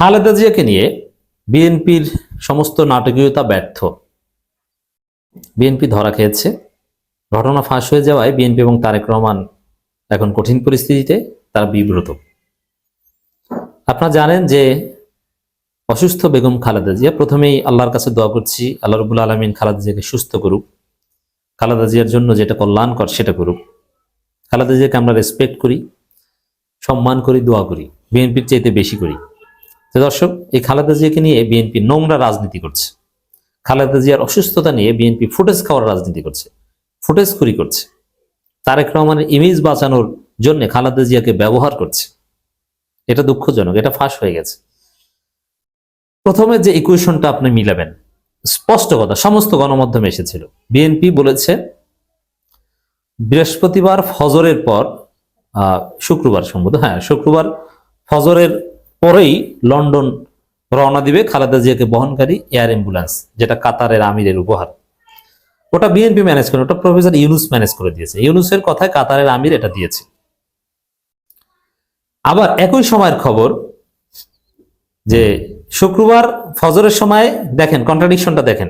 খালেদা জিয়াকে নিয়ে বিএনপির সমস্ত নাটকীয়তা ব্যর্থ। বিএনপি ধরা খেয়েছে। ঘটনা ফাঁস হয়ে যাওয়ায় বিএনপি এবং তারেক রহমান এখন কঠিন পরিস্থিতিতে তারা বিব্রত। আপনারা জানেন যে অসুস্থ বেগম খালেদা জিয়া, প্রথমেই আল্লাহর কাছে দোয়া করছি, আল্লাহ রবুল আলমিন খালেদা জিয়াকে সুস্থ করুক। খালেদা জিয়ার জন্য যেটা কল্যাণকর সেটা করুক। খালেদা জিয়াকে আমরা রেসপেক্ট করি, সম্মান করি, দোয়া করি। বিএনপির চাইতে বেশি করি। তো দর্শক, এই খালেদা জিয়াকে নিয়ে বিএনপি নোংরা রাজনীতি করছে। খালেদা জিয়ার অসুস্থতা নিয়ে বিএনপি ফুটেজ খাওয়ার রাজনীতি করছে, ফুটেজ খুরি করছে। তারেক রহমানের ইমেজ বাঁচানোর জন্য খালেদা জিয়াকে ব্যবহার করছে। এটা দুঃখজনক, এটা ফাঁস হয়ে গেছে। প্রথমে যে ইকুয়েশনটা আপনি মিলাবেন, স্পষ্ট কথা, সমস্ত গণমাধ্যমে এসেছিল। বিএনপি বলেছে, বৃহস্পতিবার ফজরের পর শুক্রবার সম্ভবত হ্যাঁ শুক্রবার ফজরের পরেই লন্ডন রওনা দিবে খালেদা জিয়াকে বহনকারী এয়ার অ্যাম্বুলেন্স, যেটা কাতারের আমিরের উপহার। ওটা বিএনপি ম্যানেজ করে, ওটা প্রফেসর ইউনুস ম্যানেজ করে দিয়েছে। ইউনুসের কথায় কাতারের আমির এটা দিয়েছে। আবার একই সময়ের খবর যে শুক্রবার ফজরের সময় দেখেন কন্ট্রাডিকশনটা দেখেন।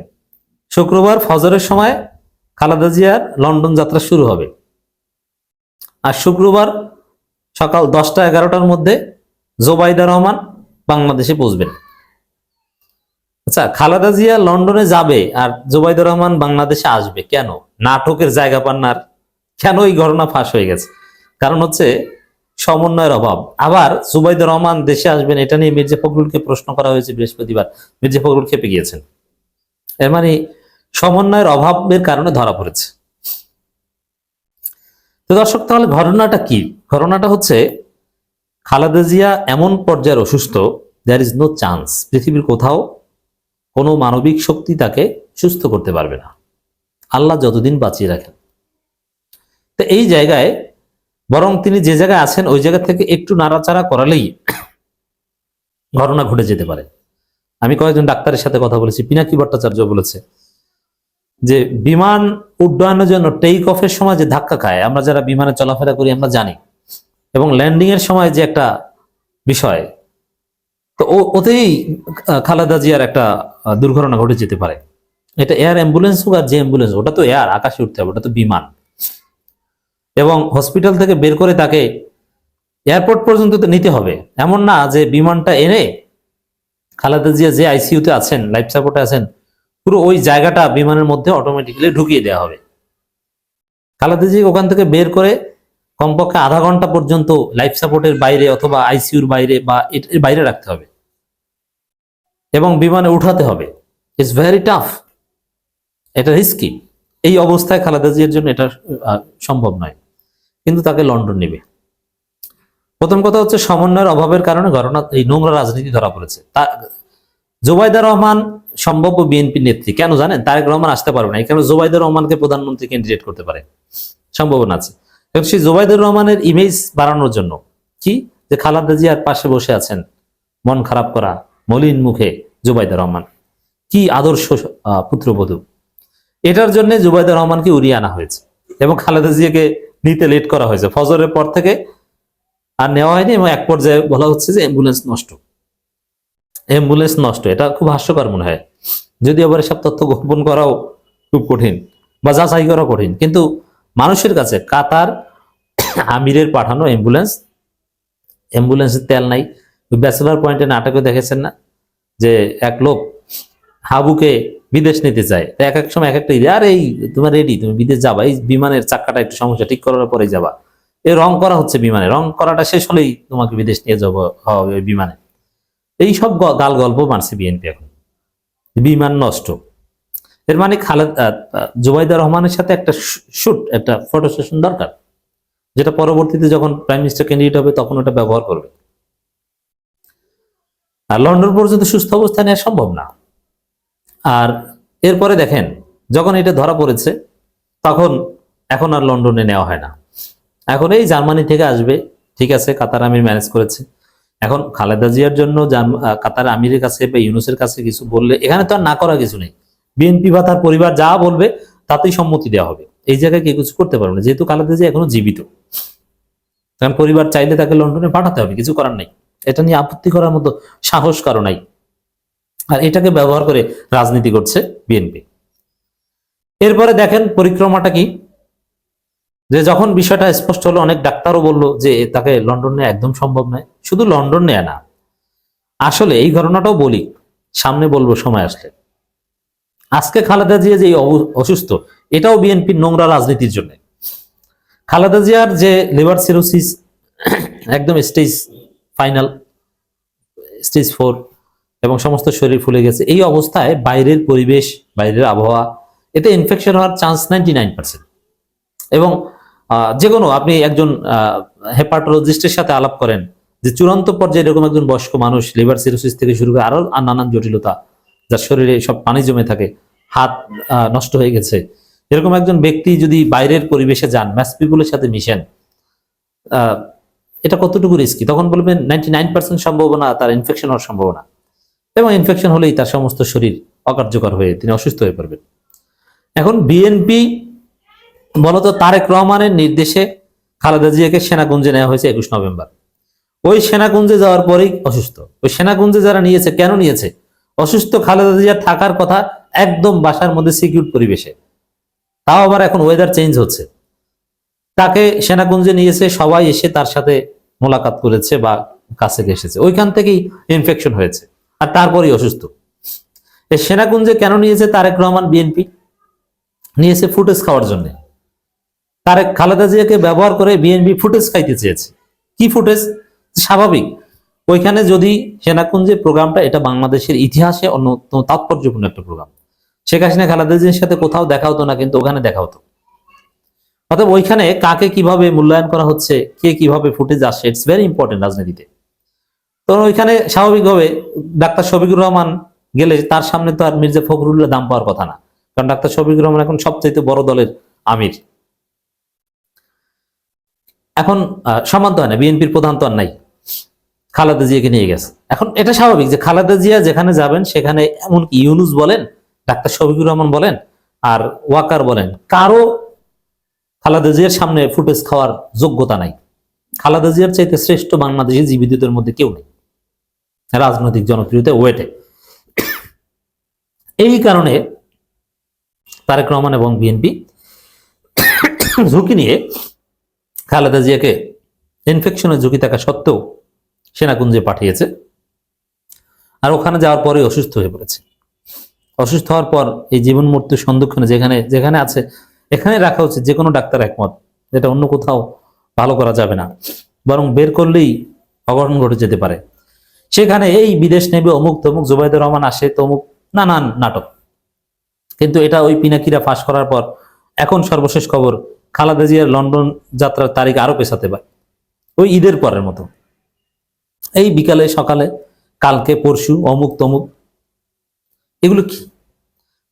শুক্রবার ফজরের সময় খালেদা জিয়ার লন্ডন যাত্রা শুরু হবে। আর শুক্রবার সকাল দশটা এগারোটার মধ্যে জোবাইদা রহমান বাংলাদেশে পৌঁছবেন। আচ্ছা খালেদা জিয়া লন্ডনে যাবে আর জোবাইদুর রহমান বাংলাদেশে আসবে কেন? নাটকের জায়গা পান না কেন এই ঘটনা ফাঁস হয়ে গেছে? কারণ হচ্ছে সমন্বয়ের অভাব। আবার জুবাইদুর রহমান দেশে আসবেন, এটা নিয়ে মির্জা ফখরুলকে প্রশ্ন করা হয়েছে বৃহস্পতিবার। মির্জা ফখরুল খেপে গিয়েছেন। এর মানে সমন্বয়ের অভাবের কারণে ধরা পড়েছে। তো দর্শক, তাহলে ঘটনাটা কি? ঘটনাটা হচ্ছে খালেদা জিয়া এমন পর্যায়ের অসুস্থ দ্যার ইজ নো চান্স পৃথিবীর কোথাও কোনো মানবিক শক্তি তাকে সুস্থ করতে পারবে না। আল্লাহ যতদিন বাঁচিয়ে রাখেন। তো এই জায়গায় বরং তিনি যে জায়গায় আছেন, ওই জায়গা থেকে একটু নাড়াচাড়া করালেই ঘটনা ঘটে যেতে পারে। আমি কয়েকজন ডাক্তারের সাথে কথা বলেছি, পিনাকি ভট্টাচার্য বলেছে যে, বিমান উড্ডয়নের জন্য টেক অফের সময় যে ধাক্কা খায়, আমরা যারা বিমানে চলাফেরা করি, আমরা জানি। এবং ল্যান্ডিং এর সময় যে একটা বিষয়, তো ওতেই খালেদা জিয়ার একটা দুর্ঘটনা ঘটে যেতে পারে। এটা এয়ার অ্যাম্বুলেন্স হোক আর যে অ্যাম্বুলেন্স ওটা তো এয়ার আকাশে উঠতে হবে, ওটা তো বিমান। এবং হসপিটাল থেকে বের করে তাকে এয়ারপোর্ট পর্যন্ত তো নিতে হবে। এমন না যে বিমানটা এনে খালেদা জিয়া যে আইসিইউতে আছেন লাইফ সাপোর্টে আছেন, পুরো ওই জায়গাটা বিমানের মধ্যে অটোমেটিক্যালি ঢুকিয়ে দেওয়া হবে। খালেদা জি ওখান থেকে বের করে কমপক্ষে আধা ঘণ্টা পর্যন্ত লাইফ সাপোর্টের বাইরে অথবা আইসিইউর বাইরে বা এর বাইরে রাখতে হবে। এবং বিমানে উঠাতে হবে। ইটস ভেরি টাফ এটা রিস্কি এই অবস্থায় খালেদা জিয়ার জন্য এটা সম্ভব নয়। কিন্তু তাকে লন্ডন নেবে। প্রথম কথা হচ্ছে সমন্বয়ের অভাবের কারণে ঘটনা, এই নোংরা রাজনীতি ধরা পড়েছে। তা, জোবাইদা রহমান সম্ভাব্য বিএনপি নেত্রী। কেন জানেন? তারেক রহমান আসতে পারবে না। এখানে জোবাইদা রহমানকে প্রধানমন্ত্রী ক্যান্ডিডেট করতে পারে। সম্ভাবনা আছে। সেই জোবাইদুর রহমানের ইমেজ বাড়ানোর জন্য। কি? যে খালাদা জিয়ার পাশে বসে আছেন, মন খারাপ করা মলিন মুখে জুবাইদা রহমান। কি আদর্শ পুত্রবধূ। এটার জন্য জুবাইদা রহমানকে উড়িয়ে আনা হয়েছে এবং খালেদা জিয়াকে নিতে লেট করা হয়েছে। ফজরের পর থেকে আর নেওয়া হয়নি এবং এক পর্যায়ে বলা হচ্ছে যে অ্যাম্বুলেন্স নষ্ট। অ্যাম্বুলেন্স নষ্ট, এটা খুব হাস্যকর মনে হয়। যদি আবার এসব তথ্য গোপন করাও খুব কঠিন বা যাচাই করা কঠিন। কিন্তু মানুষের কাছে, কাতার আমিরের পাঠানো অ্যাম্বুলেন্স অ্যাম্বুলেন্সের তেল নাই। ব্যাচেলার পয়েন্টে নাটকে দেখেছেন না? যে এক লোক হাবুকে বিদেশ নিতে চায়। এক এক সময় এক একটা আর এই তোমার রেডি তুমি বিদেশ যাবা, এই বিমানের চাক্কাটা একটু সমস্যা, ঠিক করার পরে যাবা। এই রং করা হচ্ছে বিমানে, রং করাটা শেষ হলেই তোমাকে বিদেশ নিয়ে যাব হবে বিমানে। এই সব গাল গল্প মানছে বিএনপি এখন। বিমান নষ্ট। এর মানে খালেদ জুবাইদা রহমানের সাথে একটা শুট, একটা ফটো সেশন দরকার, যেটা পরবর্তীতে যখন প্রাইম মিনিস্টার ক্যান্ডিডেট হবে তখন ওটা ব্যবহার করবে। আর লন্ডন পর্যন্ত সুস্থ অবস্থা নেওয়া সম্ভব না। আর এরপরে দেখেন, যখন এটা ধরা পড়েছে, তখন এখন আর লন্ডনে নেওয়া হয় না। এখন এই জার্মানি থেকে আসবে, ঠিক আছে, কাতার আমির ম্যানেজ করেছে। এখন খালেদা জিয়ার জন্য কাতার আমিরের কাছে বা ইউনুসের কাছে কিছু বললে, এখানে তো আর না করা কিছু নেই। বিএনপি বা তার পরিবার যা বলবে তাতেই সম্মতি দেওয়া হবে। এই জায়গায় কেউ কিছু করতে পারবে না, যেহেতু খালেদা জিয়া এখনও জীবিত। কারণ পরিবার চাইলে তাকে লন্ডনে পাঠাতে হবে, কিছু করার নেই। এটা নিয়ে আপত্তি করার মতো সাহস কারও নাই। আর এটাকে ব্যবহার করে রাজনীতি করছে বিএনপি। এরপরে দেখেন পরিক্রমাটা কি? যে যখন বিষয়টা স্পষ্ট হলো, অনেক ডাক্তারও বলল যে তাকে লন্ডন নেওয়া একদম সম্ভব নয়। শুধু লন্ডন নেয়া না, আসলে এই ঘটনাটাও বলি, সামনে বলব, সময় আসলে। আজকে খালেদা জিয়া যে অসুস্থ, এটাও বিএনপির নোংরা রাজনীতির জন্য। খালেদা জিয়ার যে লিভার সিরোসিস, একদম স্টেজ ফাইনাল, স্টেজ ফোর, এবং সমস্ত শরীর ফুলে গেছে, এই অবস্থায় বাইরের পরিবেশ, বাইরের আবহাওয়া, এতে ইনফেকশন হওয়ার চান্স নাইনটি নাইন পার্সেন্ট এবং যে কোনো, আপনি একজন হেপাটোলজিস্টের সাথে আলাপ করেন, যে চূড়ান্ত পর্যায়ে এরকম একজন বয়স্ক মানুষ লিভার সিরোসিস থেকে শুরু করে আরও আর নানান জটিলতা যার শরীরে সব পানি জমে থাকে, হাত নষ্ট হয়ে গেছে। এরকম একজন ব্যক্তি যদি বাইরের পরিবেশে যান ম্যাস পিপুলের সাথে মিশেন এটা কতটুকু রিস্কি তখন বলবেন নাইনটি নাইন পার্সেন্ট সম্ভাবনা, তার ইনফেকশন হওয়ার সম্ভাবনা। এবং ইনফেকশন হলেই তার সমস্ত শরীর অকার্যকর হয়ে তিনি অসুস্থ হয়ে পড়বেন। এখন বিএনপি বলতো তারেক রহমানের নির্দেশে খালেদা জিয়াকে সেনাকুঞ্জে নেওয়া হয়েছে একুশ নভেম্বর। ওই সেনাকুঞ্জে যাওয়ার পরেই অসুস্থ। ওই সেনাকুঞ্জে যারা নিয়েছে, কেন নিয়েছে? অসুস্থ খালেদা জিয়া থাকার কথা একদম বাসার মধ্যে সিকিউর পরিবেশে। তাও আবার এখন ওয়েদার চেঞ্জ হচ্ছে। তাকে সেনাকুঞ্জে নিয়েছে সবাই এসে তার সাথে মোলাকাত করেছে বা কাছে এসেছে। ওইখান থেকেই ইনফেকশন হয়েছে। আর তারপরেই অসুস্থ। এই সেনাকুঞ্জে কেন নিয়েছে তারেক রহমান বিএনপি নিয়েছে ফুটেজ খাওয়ার জন্য। তারেক খালেদা জিয়াকে ব্যবহার করে বিএনপি ফুটেজ খাইতে চেয়েছে। কি ফুটেজ স্বাভাবিক। ওইখানে যদি সেনাকুঞ্জের প্রোগ্রামটা এটা বাংলাদেশের ইতিহাসে অন্যতম তাৎপর্যপূর্ণ একটা প্রোগ্রাম। শেখ হাসিনা খালেদা জিয়ার সাথে কোথাও দেখা হতো না কিন্তু ওখানে দেখা হতো। অর্থাৎ ওইখানে কাকে কীভাবে মূল্যায়ন করা হচ্ছে কে কীভাবে ফুটেজ আসছে ইটস ভেরি ইম্পর্টেন্ট রাজনীতিতে। তো ওইখানে স্বাভাবিকভাবে ডাক্তার শফিকুর রহমান গেলে তার সামনে তো আর মির্জা ফখরুল্লাহ দাম পাওয়ার কথা না কারণ ডাক্তার শফিকুর রহমান এখন সবচাইতে বড় দলের আমির। এখন আহ, সমান তো হয় না বিএনপির প্রধান তো আর নাই। খালেদা জিয়াকে নিয়ে গেছে। এখন এটা স্বাভাবিক যে খালেদা জিয়া যেখানে যাবেন, সেখানে এমনকি ইউনুস বলেন, ডাক্তার শফিকুর রহমান বলেন, আর ওয়াকার বলেন, কারও খালেদা জিয়ার সামনে ফুটেজ খাওয়ার যোগ্যতা নাই। খালেদা জিয়ার চাইতে শ্রেষ্ঠ বাংলাদেশি জীবিতদের মধ্যে কেউ নেই। রাজনৈতিক জনপ্রিয়তা ওয়েটে এই কারণে তারেক রহমান এবং বিএনপি ঝুঁকি নিয়ে খালেদা জিয়াকে ইনফেকশনের ঝুঁকি থাকা সত্ত্বেও সেনাকুঞ্জে পাঠিয়েছে। আর ওখানে যাওয়ার পরে অসুস্থ হয়ে পড়েছে। অসুস্থ হওয়ার পর এই জীবন মৃত্যু সন্ধিক্ষণে যেখানে যেখানে আছে, এখানে রাখা উচিত যে কোনো ডাক্তার একমত, যেটা অন্য কোথাও ভালো করা যাবে না। বরং বের করলেই অঘটন ঘটে যেতে পারে। সেখানে এই বিদেশ নেবে অমুক তমুক জুবাইদুর রহমান আসে তমুক, নানান নাটক। কিন্তু এটা ওই পিনাকিরা ফাঁস করার পর এখন সর্বশেষ খবর, খালাদা জিয়ার লন্ডন যাত্রার তারিখ আরও পেছাতে পারে। ওই ঈদের পরের মতো। এই বিকালে, সকালে, কালকে, পরশু, অমুক, তমুক, এগুলো কি?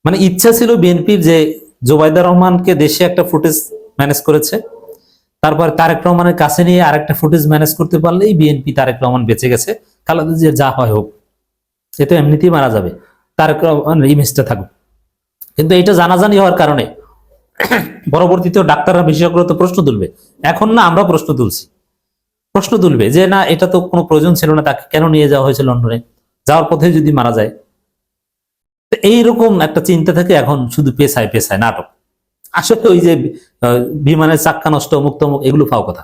মানে ইচ্ছা ছিল বিএনপির যে জোবাইদা রহমানকে দেশে একটা ফুটেজ ম্যানেজ করেছে, তারপর তারেক রহমানের কাছে নিয়ে আরেকটা ফুটেজ ম্যানেজ করতে পারলেই বিএনপি তারেক রহমান বেঁচে গেছে খালেদা জিয়া যা হয় হোক, সে তো এমনিতেই মারা যাবে, তারেক রহমান ইমেজটা থাকুক। কিন্তু এটা জানাজানি হওয়ার কারণে পরবর্তীতেও ডাক্তাররা বিশেষজ্ঞরা তো প্রশ্ন তুলবে, এখন না আমরা প্রশ্ন তুলছি। প্রশ্ন তুলবে যে, না, এটা তো কোনো প্রয়োজন ছিল না, তাকে কেন নিয়ে যাওয়া হয়েছে লন্ডনে? যাওয়ার পথে যদি মারা যায়? এইরকম একটা চিন্তা থাকে এখন শুধু পেশায় পেশায় নাটক। আসলে ওই যে বিমানের চাক্কা নষ্ট মুক্তমুখ এগুলো পাও কথা।